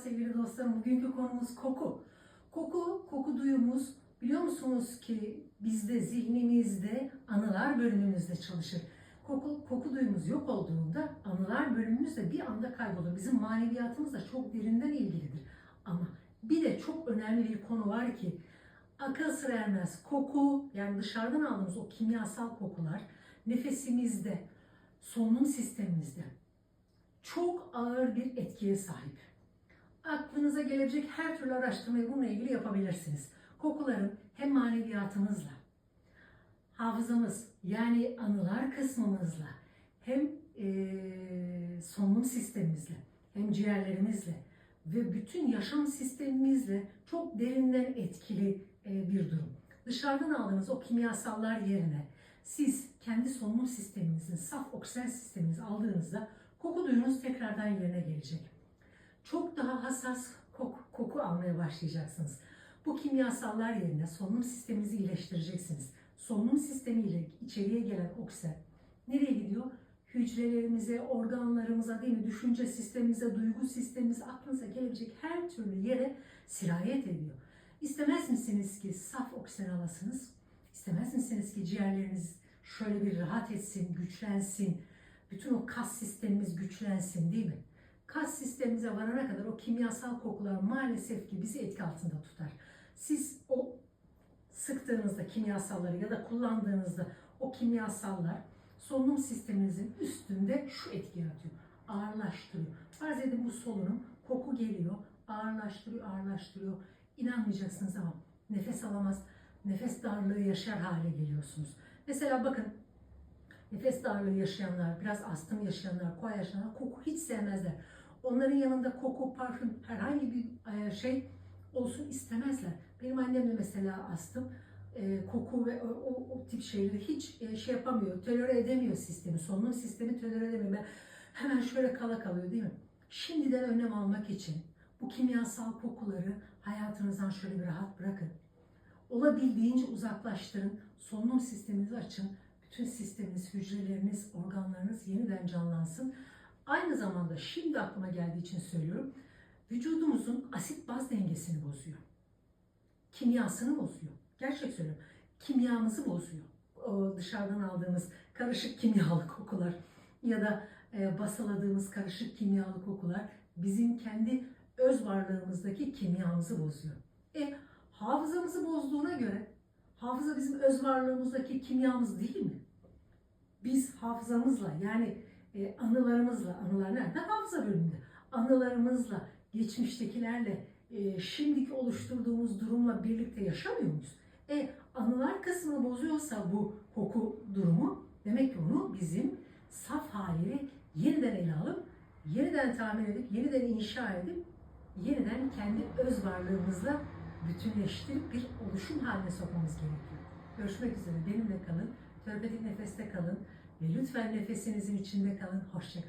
sevgili dostlarım. Bugünkü konumuz koku. Koku, koku duyumuz biliyor musunuz ki bizde zihnimizde anılar bölümümüzde çalışır. Koku, koku duyumuz yok olduğunda anılar bölümümüz de bir anda kaybolur. Bizim maneviyatımız da çok derinden ilgilidir. Ama bir de çok önemli bir konu var ki akıl sır ermez. Koku yani dışarıdan aldığımız o kimyasal kokular nefesimizde, solunum sistemimizde çok ağır bir etkiye sahip. Aklınıza gelebilecek her türlü araştırmayı bununla ilgili yapabilirsiniz. Kokuların hem maneviyatımızla, hafızamız yani anılar kısmımızla hem eee solunum sistemimizle hem ciğerlerimizle ve bütün yaşam sistemimizle çok derinden etkili e, bir durum. Dışarıdan aldığınız o kimyasallar yerine siz kendi solunum sisteminizin saf oksijen sisteminizi aldığınızda koku duyunuz tekrardan yerine gelecek. Çok daha hassas koku, koku almaya başlayacaksınız. Bu kimyasallar yerine solunum sisteminizi iyileştireceksiniz. Solunum sistemiyle içeriye gelen oksijen nereye gidiyor? Hücrelerimize, organlarımıza, değil mi? Düşünce sistemimize, duygu sistemimize, aklınıza gelebilecek her türlü yere sirayet ediyor. İstemez misiniz ki saf oksijen alasınız? İstemez misiniz ki ciğerleriniz şöyle bir rahat etsin, güçlensin, bütün o kas sistemimiz güçlensin değil mi? Kas sistemimize varana kadar o kimyasal kokular maalesef ki bizi etki altında tutar. Siz o sıktığınızda kimyasalları ya da kullandığınızda o kimyasallar solunum sisteminizin üstünde şu etki yaratıyor. Ağırlaştırıyor. Farz edin bu solunum koku geliyor, ağırlaştırıyor, ağırlaştırıyor. İnanmayacaksınız ama nefes alamaz, nefes darlığı yaşar hale geliyorsunuz. Mesela bakın nefes darlığı yaşayanlar, biraz astım yaşayanlar, koa yaşayanlar koku hiç sevmezler. Onların yanında koku, parfüm, herhangi bir e, şey olsun istemezler. Benim annem de mesela astım, e, koku ve o, o, o tip şeyleri hiç e, şey yapamıyor, tolere edemiyor sistemi, solunum sistemi tolere edemiyor. Ben- Hemen şöyle kala kalıyor değil mi? Şimdiden önlem almak için bu kimyasal kokuları hayatınızdan şöyle bir rahat bırakın. Olabildiğince uzaklaştırın, solunum sisteminizi açın, bütün sisteminiz, hücreleriniz, organlarınız yeniden canlansın. Aynı zamanda şimdi aklıma geldiği için söylüyorum. Vücudumuzun asit baz dengesini bozuyor. Kimyasını bozuyor. Gerçek söylüyorum. Kimyamızı bozuyor. O dışarıdan aldığımız karışık kimyalı kokular ya da e, basıladığımız karışık kimyalı kokular bizim kendi öz varlığımızdaki kimyamızı bozuyor. E hafızamızı bozduğuna göre hafıza bizim öz varlığımızdaki kimyamız değil mi? Biz hafızamızla yani e, anılarımızla, anılar nerede? Hafıza bölümünde. Anılarımızla, geçmiştekilerle, e, şimdiki oluşturduğumuz durumla birlikte yaşamıyor muyuz? E anılar kısmını bozuyorsa bu koku durumu demek ki onu bizim saf haliyle yeniden ele alıp, yeniden tahmin edip, yeniden inşa edip, yeniden kendi öz varlığımızla bütünleştirip bir oluşum haline sokmamız gerekiyor. Görüşmek üzere. Benimle kalın. Terapetik nefeste kalın. Ve lütfen nefesinizin içinde kalın. Hoşçakalın.